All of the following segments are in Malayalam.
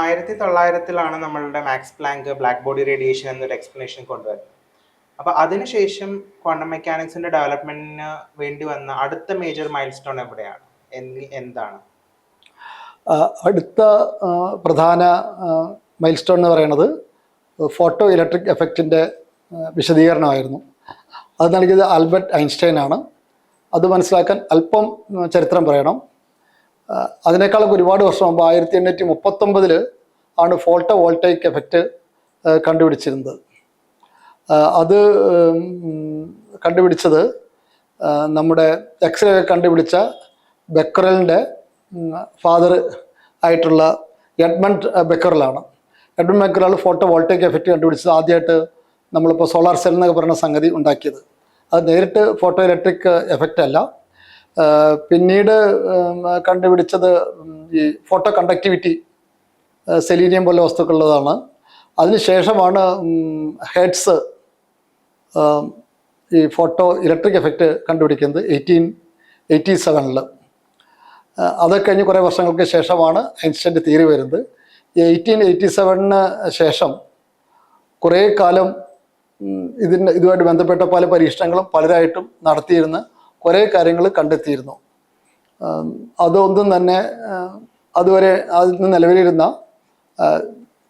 ആയിരത്തി തൊള്ളായിരത്തിലാണ് നമ്മളുടെ Max Planck black body radiation എന്നൊരു എക്സ്പ്ലനേഷൻ കൊണ്ടുവരുന്നത്. അപ്പോൾ അതിനുശേഷം ക്വാണ്ടം മെക്കാനിക്സിന്റെ ഡെവലപ്മെന്റിന് വേണ്ടി വന്ന അടുത്ത മേജർ മൈൽ സ്റ്റോൺ എവിടെയാണ് എന്താണ്? അടുത്ത പ്രധാന മൈൽ സ്റ്റോൺ എന്ന് പറയുന്നത് ഫോട്ടോ ഇലക്ട്രിക് എഫക്റ്റിന്റെ വിശദീകരണമായിരുന്നു. അത് നൽകിയത് ആൽബർട്ട് ഐൻസ്റ്റൈൻ ആണ് അത് മനസ്സിലാക്കാൻ അല്പം ചരിത്രം പറയണം. അതിനേക്കാളൊക്കെ ഒരുപാട് വർഷം മുമ്പ് ആയിരത്തി എണ്ണൂറ്റി മുപ്പത്തൊമ്പതിൽ ആണ് ഫോട്ടോ വോൾട്ടൈക്ക് എഫക്റ്റ് കണ്ടുപിടിച്ചിരുന്നത്. അത് കണ്ടുപിടിച്ചത് നമ്മുടെ എക്സ്റേ കണ്ടുപിടിച്ച ബെക്കറലിന്റെ ഫാദർ ആയിട്ടുള്ള എഡ്മണ്ട് ബെക്കറലാണ്. Edmond Becquerel photo voltaic effect കണ്ടുപിടിച്ചത് ആദ്യമായിട്ട് നമ്മളിപ്പോൾ സോളാർ സെൽ എന്നൊക്കെ പറയുന്ന സംഗതി ഉണ്ടാക്കിയത്. അത് നേരിട്ട് ഫോട്ടോ ഇലക്ട്രിക് എഫക്റ്റ് അല്ല. കണ്ടുപിടിച്ചത് ഈ ഫോട്ടോ കണ്ടക്ടിവിറ്റി സെലീനിയം പോലെ വസ്തുക്കളുള്ളതാണ്. അതിനുശേഷമാണ് ഹെഡ്സ് ഈ ഫോട്ടോ ഇലക്ട്രിക് എഫക്റ്റ് കണ്ടുപിടിക്കുന്നത് എയ്റ്റീൻ എയ്റ്റി സെവനിൽ അത് കഴിഞ്ഞ് കുറേ വർഷങ്ങൾക്ക് ശേഷമാണ് ഐൻസ്റ്റൈന്റെ തിയറി വരുന്നത്. എയ്റ്റീൻ എയ്റ്റി സെവനിന് ശേഷം കുറേ കാലം ഇതിന് ഇതുമായിട്ട് ബന്ധപ്പെട്ട പല പരീക്ഷണങ്ങളും പലരായിട്ടും നടത്തിയിരുന്ന കുറേ കാര്യങ്ങൾ കണ്ടെത്തിയിരുന്നു. അതൊന്നും തന്നെ അതുവരെ അതുവരെ അതിന് നിലവിലിരുന്ന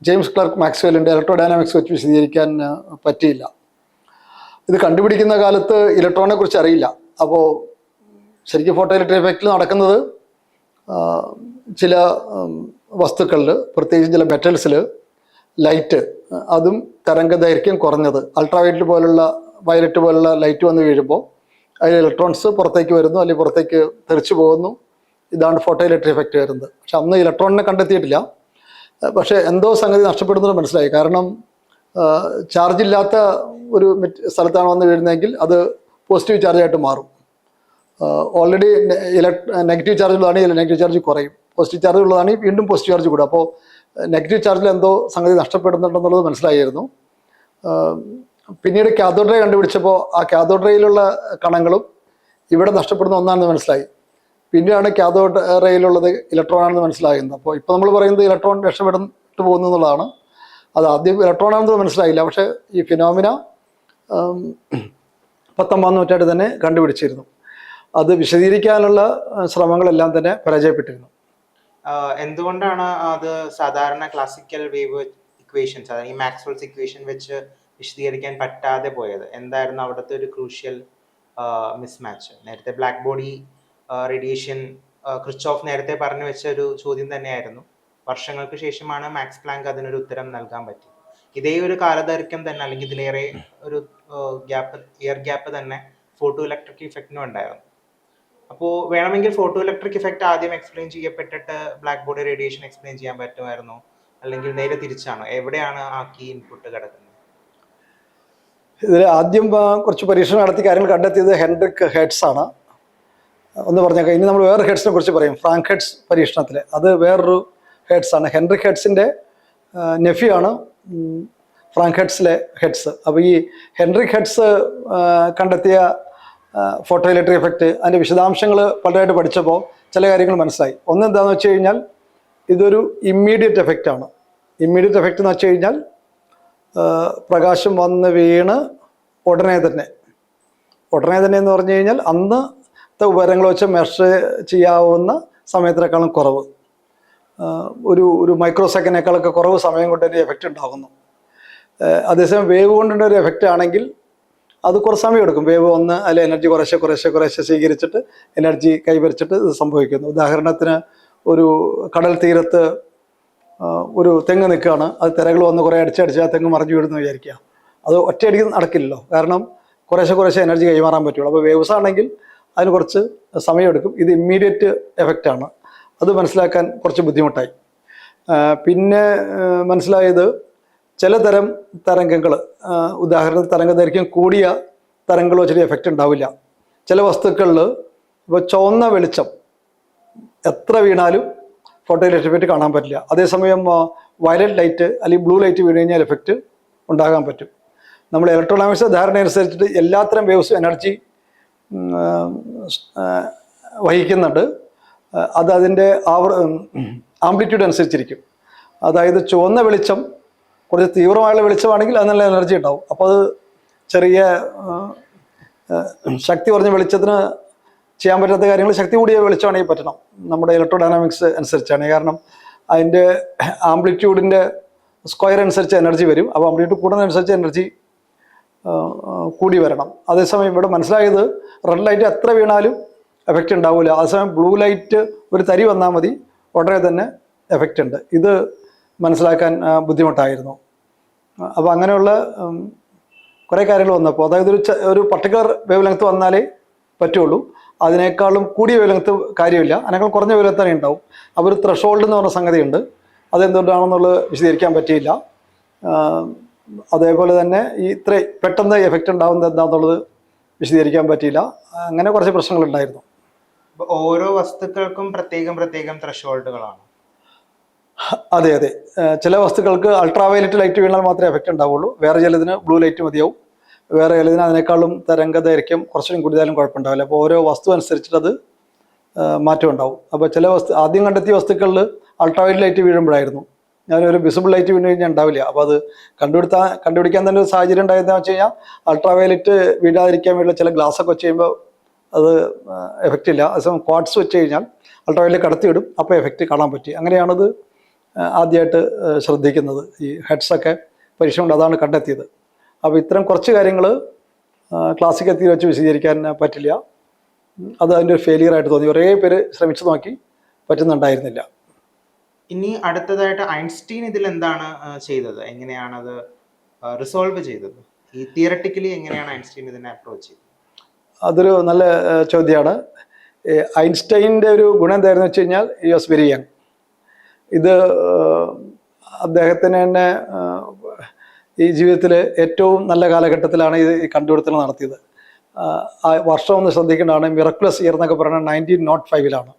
ജെയിംസ് ക്ലർക്ക് മാക്സ്വെല്ലിന്റെ ഇലക്ട്രോ ഡൈനാമിക്സ് വെച്ച് വിശദീകരിക്കാൻ പറ്റിയില്ല. ഇത് കണ്ടുപിടിക്കുന്ന കാലത്ത് ഇലക്ട്രോണിനെ കുറിച്ച് അറിയില്ല. അപ്പോൾ ശരിക്കും ഫോട്ടോ ഇലക്ട്രിക് എഫക്റ്റിൽ നടക്കുന്നത് ചില വസ്തുക്കളിൽ പ്രത്യേകിച്ച് ചില മെറ്റൽസിൽ ലൈറ്റ് അതും തരംഗ ദൈർഘ്യം കുറഞ്ഞത്. അൾട്രാവയലറ്റ് പോലുള്ള വയലറ്റ് പോലുള്ള ലൈറ്റ് വന്ന് വീഴുമ്പോൾ അതിൽ ഇലക്ട്രോൺസ് പുറത്തേക്ക് വരുന്നു അല്ലെങ്കിൽ പുറത്തേക്ക് തെറിച്ചു പോകുന്നു. ഇതാണ് ഫോട്ടോ ഇലക്ട്രിക് എഫക്റ്റ് വരുന്നത്. പക്ഷെ അന്ന് ഇലക്ട്രോണിനെ കണ്ടെത്തിയിട്ടില്ല. പക്ഷെ എന്തോ സംഗതി നഷ്ടപ്പെടുന്നത് മനസ്സിലായി. കാരണം ചാർജ് ഇല്ലാത്ത ഒരു സ്ഥലത്താണ് വന്ന് വീഴുന്നതെങ്കിൽ അത് പോസിറ്റീവ് ചാർജായിട്ട് മാറും. ഓൾറെഡി നെഗറ്റീവ് ചാർജ് ഉള്ളതാണെങ്കിൽ നെഗറ്റീവ് ചാർജ് കുറയും. പോസിറ്റീവ് ചാർജ് ഉള്ളതാണെങ്കിൽ വീണ്ടും പോസിറ്റീവ് ചാർജ് കൂടും. അപ്പോൾ നെഗറ്റീവ് ചാർജിൽ എന്തോ സംഗതി നഷ്ടപ്പെടുന്നുണ്ടെന്നുള്ളത് മനസ്സിലായിരുന്നു. പിന്നീട് റേ കണ്ടുപിടിച്ചപ്പോൾ ആ കാഥോഡ് റേയിലുള്ള കണങ്ങളും ഇവിടെ നഷ്ടപ്പെടുന്ന ഒന്നാണെന്ന് മനസ്സിലായി. പിന്നെയാണ് കാഥോഡ് റേയിലുള്ളത് ഇലക്ട്രോൺ ആണെന്ന് മനസ്സിലാകുന്നത്. അപ്പോൾ ഇപ്പോൾ നമ്മൾ പറയുന്നത് ഇലക്ട്രോൺ രക്ഷപ്പെട്ട് പോകുന്നു എന്നുള്ളതാണ്. അത് ആദ്യം ഇലക്ട്രോൺ ആണെന്ന് മനസ്സിലായില്ല. പക്ഷേ ഈ ഫിനോമിന പത്തൊമ്പതാം നൂറ്റാണ്ടിൽ തന്നെ കണ്ടുപിടിച്ചിരുന്നു. അത് വിശദീകരിക്കാനുള്ള ശ്രമങ്ങളെല്ലാം തന്നെ പരാജയപ്പെട്ടിരുന്നു. എന്തുകൊണ്ടാണ് അത് സാധാരണ ക്ലാസിക്കൽ വേവ് ഇക്വേഷൻസ് അതായത് മാക്സ്വെൽസ് ഇക്വേഷൻ വെച്ച് വിശദീകരിക്കാൻ പറ്റാതെ പോയത്. എന്തായിരുന്നു അവിടുത്തെ ഒരു ക്രൂഷ്യൽ മിസ്മാച്ച് നേരത്തെ ബ്ലാക്ക് ബോഡി റേഡിയേഷൻ ക്രിച്ചോഫ് നേരത്തെ പറഞ്ഞു വെച്ച ഒരു ചോദ്യം തന്നെയായിരുന്നു. വർഷങ്ങൾക്ക് ശേഷമാണ് മാക്സ് പ്ലാങ്ക് അതിനൊരു ഉത്തരം നൽകാൻ പറ്റി ഇതേ ഒരു കാലദൈർഘ്യം തന്നെ അല്ലെങ്കിൽ ഇതിലേറെ ഒരു ഗ്യാപ്പ് ഇയർ ഗ്യാപ്പ് തന്നെ ഫോട്ടോ ഇലക്ട്രിക് ഇഫക്റ്റിനും ഉണ്ടായിരുന്നു. അപ്പോൾ വേണമെങ്കിൽ ഫോട്ടോ ഇലക്ട്രിക് ഇഫക്റ്റ് ആദ്യം എക്സ്പ്ലെയിൻ ചെയ്യപ്പെട്ടിട്ട് ബ്ലാക്ക് ബോഡി റേഡിയേഷൻ എക്സ്പ്ലെയിൻ ചെയ്യാൻ പറ്റുമായിരുന്നു. അല്ലെങ്കിൽ നേരെ തിരിച്ചാണോ? എവിടെയാണ് ആ കീ ഇൻപുട്ട് കിടക്കുന്നത്? ഇതിൽ ആദ്യം കുറച്ച് പരീക്ഷണം നടത്തി കാര്യങ്ങൾ കണ്ടെത്തിയത് ഹെൻഡ്രിക് ഹെഡ്സ് ആണ് ഒന്ന് പറഞ്ഞേക്കാം. ഇനി നമ്മൾ വേറെ ഹെഡ്സിനെ കുറിച്ച് പറയും. ഫ്രാങ്ക് ഹെഡ്സ് പരീക്ഷണത്തിൽ അത് വേറൊരു ഹെഡ്സ് ആണ് ഹെൻറിക് ഹെഡ്സിന്റെ ആണ് ഫ്രാങ്ക് ഹെഡ്സിലെ ഹെഡ്സ്. അപ്പോൾ ഈ ഹെൻറിക് ഹെഡ്സ് കണ്ടെത്തിയ ഫോട്ടോ ഇലക്ട്രിക് എഫക്റ്റ് അതിന്റെ വിശദാംശങ്ങൾ പലരായിട്ട് പഠിച്ചപ്പോൾ ചില കാര്യങ്ങൾ മനസ്സിലായി. ഒന്ന് എന്താണെന്ന് വെച്ച് കഴിഞ്ഞാൽ ഇതൊരു ഇമ്മീഡിയറ്റ് എഫക്റ്റാണ്. ഇമ്മീഡിയറ്റ് എഫക്റ്റ് എന്ന് വെച്ച് കഴിഞ്ഞാൽ പ്രകാശം വന്ന് വീണ് ഉടനെ തന്നെ. ഉടനെ തന്നെ എന്ന് പറഞ്ഞു കഴിഞ്ഞാൽ അന്നത്തെ ഉപകരണങ്ങൾ വെച്ച് മെഷർ ചെയ്യാവുന്ന സമയത്തിനേക്കാളും കുറവ്. ഒരു ഒരു മൈക്രോ സെക്കൻഡിനേക്കാളൊക്കെ കുറവ് സമയം കൊണ്ട് എഫക്റ്റ് ഉണ്ടാകുന്നു അതേസമയം വേവ് കൊണ്ടുള്ള ഒരു എഫക്റ്റ് ആണെങ്കിൽ അത് കുറച്ച് സമയം എടുക്കും. വേവ് ഒന്ന് അതിൽ എനർജി കുറേശ്ശെ കുറേശ്ശെ കുറേശ്ശെ സ്വീകരിച്ചിട്ട് എനർജി കൈവരിച്ചിട്ട് ഇത് സംഭവിക്കുന്നു. ഉദാഹരണത്തിന് ഒരു കടൽ തീരത്ത് ഒരു തെങ്ങ് നിൽക്കുകയാണ്. അത് തിരകൾ വന്ന് കുറേ അടിച്ചടിച്ച് ആ തെങ്ങ് മറിഞ്ഞു വീഴുന്നു വിചാരിക്കുക. അത് ഒറ്റയടിക്ക് നടക്കില്ലല്ലോ. കാരണം കുറേശ്ശെ കുറേശ്ശെ എനർജി കൈമാറാൻ പറ്റുള്ളൂ. അപ്പോൾ വേവ്സ് ആണെങ്കിൽ അതിന് കുറച്ച് സമയമെടുക്കും. ഇത് ഇമ്മീഡിയറ്റ് എഫക്റ്റാണ് അത് മനസ്സിലാക്കാൻ കുറച്ച് ബുദ്ധിമുട്ടായി. പിന്നെ മനസ്സിലായത് ചില തരം തരംഗങ്ങൾ ഉദാഹരണത്തിന് തരംഗ ദൈർഘ്യം കൂടിയ തരംഗങ്ങൾ വെച്ചിട്ട് എഫക്റ്റ് ഉണ്ടാവില്ല. ചില വസ്തുക്കളിൽ ഇപ്പോൾ ചുവന്ന വെളിച്ചം എത്ര വീണാലും ഫോട്ടോ എഫക്റ്റ് കാണാൻ പറ്റില്ല. അതേസമയം വയലറ്റ് ലൈറ്റ് അല്ലെങ്കിൽ ബ്ലൂ ലൈറ്റ് വീണ് കഴിഞ്ഞാൽ എഫക്റ്റ് ഉണ്ടാകാൻ പറ്റും. നമ്മൾ ഇലക്ട്രോഡൈനാമിക്സ് ധാരണ അനുസരിച്ചിട്ട് എല്ലാത്തരം വേവ്സും എനർജി വഹിക്കുന്നുണ്ട്. അത് അതിന്റെ ആവർ ആംപ്ലിറ്റ്യൂഡ് അനുസരിച്ചിരിക്കും. അതായത് ചുവന്ന വെളിച്ചം കുറച്ച് തീവ്രമായുള്ള വെളിച്ചമാണെങ്കിൽ അത് നല്ല എനർജി ഉണ്ടാവും. അപ്പോൾ അത് ചെറിയ ശക്തി കുറഞ്ഞ വെളിച്ചത്തിന് ചെയ്യാൻ പറ്റാത്ത കാര്യങ്ങൾ ശക്തി കൂടിയ വെളിച്ചമാണെങ്കിൽ പറ്റണം നമ്മുടെ ഇലക്ട്രോ ഡൈനാമിക്സ് അനുസരിച്ചാണ്. കാരണം അതിന്റെ ആംപ്ലിറ്റ്യൂഡിന്റെ സ്ക്വയർ അനുസരിച്ച് എനർജി വരും. അപ്പോൾ ആംപ്ലിറ്റ്യൂഡ് കൂടുന്നതനുസരിച്ച് എനർജി കൂടി വരണം. അതേസമയം ഇവിടെ മനസ്സിലായത് റെഡ് ലൈറ്റ് എത്ര വീണാലും എഫക്റ്റ് ഉണ്ടാവില്ല അതേസമയം ബ്ലൂ ലൈറ്റ് ഒരു തരി വന്നാൽ മതി ഉടനെ തന്നെ എഫക്റ്റ് ഉണ്ട്. ഇത് മനസ്സിലാക്കാൻ ബുദ്ധിമുട്ടായിരുന്നു. അപ്പോൾ അങ്ങനെയുള്ള കുറേ കാര്യങ്ങൾ വന്നപ്പോൾ അതായത് ഒരു ഒരു പർട്ടിക്കുലർ വേവ് ലെങ്ത് വന്നാലേ പറ്റുള്ളൂ. അതിനേക്കാളും കൂടിയ വിലത്ത് കാര്യമില്ല. അതിനേക്കാൾ കുറഞ്ഞ വില തന്നെ ഉണ്ടാവും. അപ്പോൾ ഒരു ത്രഷോൾഡ് എന്ന് പറഞ്ഞ സംഗതിയുണ്ട്. അതെന്തുകൊണ്ടാണെന്നുള്ളത് വിശദീകരിക്കാൻ പറ്റിയില്ല. അതേപോലെ തന്നെ ഈ ഇത്ര പെട്ടെന്ന് എഫക്റ്റ് ഉണ്ടാകുന്നത് എന്താണെന്നുള്ളത് വിശദീകരിക്കാൻ പറ്റിയില്ല. അങ്ങനെ കുറച്ച് പ്രശ്നങ്ങളുണ്ടായിരുന്നു. ഉണ്ടായിരുന്നു ഓരോ വസ്തുക്കൾക്കും പ്രത്യേകം പ്രത്യേകം ത്രഷോൾഡുകളാണ് അതെ അതെ. ചില വസ്തുക്കൾക്ക് അൾട്രാവയലറ്റ് ലൈറ്റ് വീണാൽ മാത്രമേ എഫക്റ്റ് ഉണ്ടാവുള്ളൂ. വേറെ ചിലതിന് ബ്ലൂ ലൈറ്റ് മതിയാവും. വേറെ ചിലതിന് അതിനേക്കാളും തരംഗ ദൈർഘ്യം കുറച്ചും കൂടുതലും കുഴപ്പമുണ്ടാവില്ല. അപ്പോൾ ഓരോ വസ്തു അനുസരിച്ചിട്ട് അത് മാറ്റം ഉണ്ടാവും. അപ്പോൾ ചില വസ്തു ആദ്യം കണ്ടെത്തിയ വസ്തുക്കളിൽ അൾട്രാവയലറ്റ് ലൈറ്റ് വീഴുമ്പോഴായിരുന്നു. ഞാനൊരു വിസിബിൾ ലൈറ്റ് വീണ് കഴിഞ്ഞാൽ ഉണ്ടാവില്ല. അപ്പോൾ അത് കണ്ടുപിടുത്താൻ കണ്ടുപിടിക്കാൻ തന്നെ ഒരു സാഹചര്യം ഉണ്ടായതെന്ന് വെച്ച് കഴിഞ്ഞാൽ അൾട്രാവയലറ്റ് വീഴാതിരിക്കാൻ വേണ്ടിയുള്ള ചില ഗ്ലാസ് ഒക്കെ വെച്ച് കഴിയുമ്പോൾ അത് എഫക്റ്റ് ഇല്ല. അതേസമയം ക്വാഡ്സ് വെച്ച് കഴിഞ്ഞാൽ അൾട്രാവയലറ്റ് കടത്തിവിടും അപ്പോൾ എഫക്റ്റ് കാണാൻ പറ്റി. അങ്ങനെയാണത് ആദ്യമായിട്ട് ശ്രദ്ധിക്കുന്നത്. ഈ ഹെഡ്സൊക്കെ പരീക്ഷ കൊണ്ട് അതാണ് കണ്ടെത്തിയത്. അപ്പോൾ ഇത്തരം കുറച്ച് കാര്യങ്ങൾ ക്ലാസിക് എത്തി വെച്ച് വിശദീകരിക്കാൻ പറ്റില്ല. അത് അതിന്റെ ഒരു ഫെയിലിയർ ആയിട്ട് തോന്നി. ഒരേ പേര് ശ്രമിച്ചു നോക്കി പറ്റുന്നുണ്ടായിരുന്നില്ല. ഇനി അടുത്തതായിട്ട് ഐൻസ്റ്റീൻ ഇതിൽ എന്താണ് ചെയ്തത്? എങ്ങനെയാണ് അത് റിസോൾവ് ചെയ്തത്? ഈ തിയറട്ടിക്കലി എങ്ങനെയാണ് ഐൻസ്റ്റീൻ ഇതിനെ അപ്രോച്ച് ചെയ്തത്? അതൊരു നല്ല ചോദ്യമാണ് ഐൻസ്റ്റൈന്റെ ഒരു ഗുണം എന്തായിരുന്നു വെച്ച് കഴിഞ്ഞാൽ ഈ വാസ് വെരി യങ് ഇത് അദ്ദേഹത്തിന് തന്നെ ഈ ജീവിതത്തിലെ ഏറ്റവും നല്ല കാലഘട്ടത്തിലാണ് ഇത് ഈ കണ്ടുപിടുത്തങ്ങൾ നടത്തിയത്. ആ വർഷം ഒന്ന് ശ്രദ്ധിക്കേണ്ടതാണ്. മിറക്കുലസ് ഇയർ എന്നൊക്കെ പറയുന്നത് നയന്റീൻ നോട്ട് ഫൈവിലാണ്